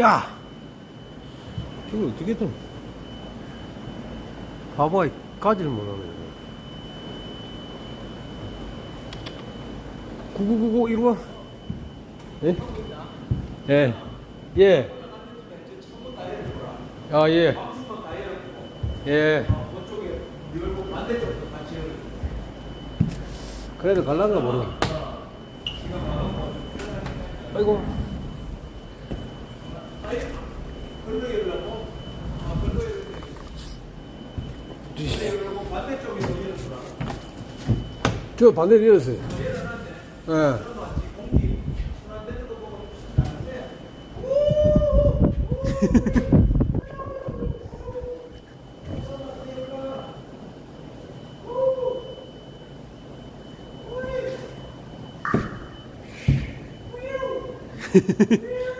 야! 이걸 어떻게든. 봐봐, 까지를 못하네. 9999, 이리 와. 예? 예. 예. 아, 예. 예. 그래도 갈란가 모르 아이고. 저 반대로 이었어요. 예.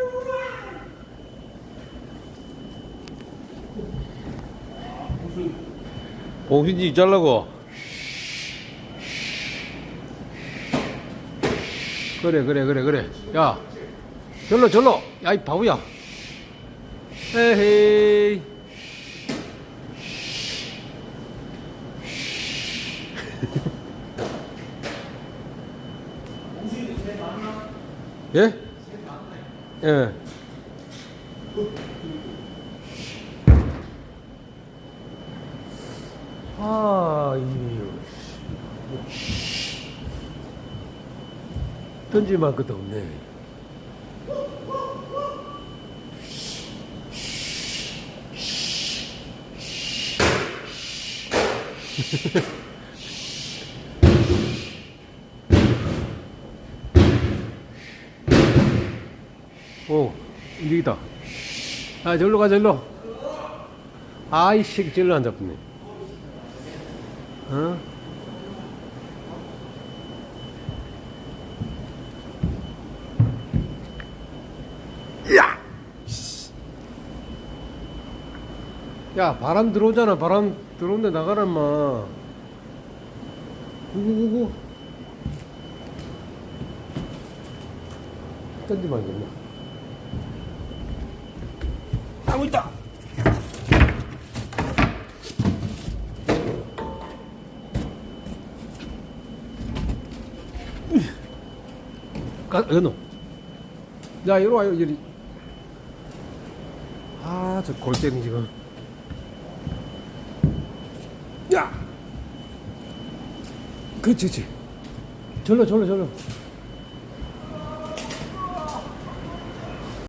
봉신지 잘라고. 그래 그래 그래 그래. 야, 절로 절로. 야 이 바보야. 에헤이. 예? 예. 아, 이거. 던질만 것도 없네. 오, 여기다. 아, 절로 가, 절로. 아이씨, 절로 안 잡네. 어? 야! 야, 바람 들어오잖아. 바람 들어온데 나가란 마. 구구구구. 던지면 안 됐나? 나무 있다! 가, 연호. 야, 이리 와요, 이리. 아, 저 골때리 지금. 야! 그렇지, 그렇지. 절로, 절로, 절로.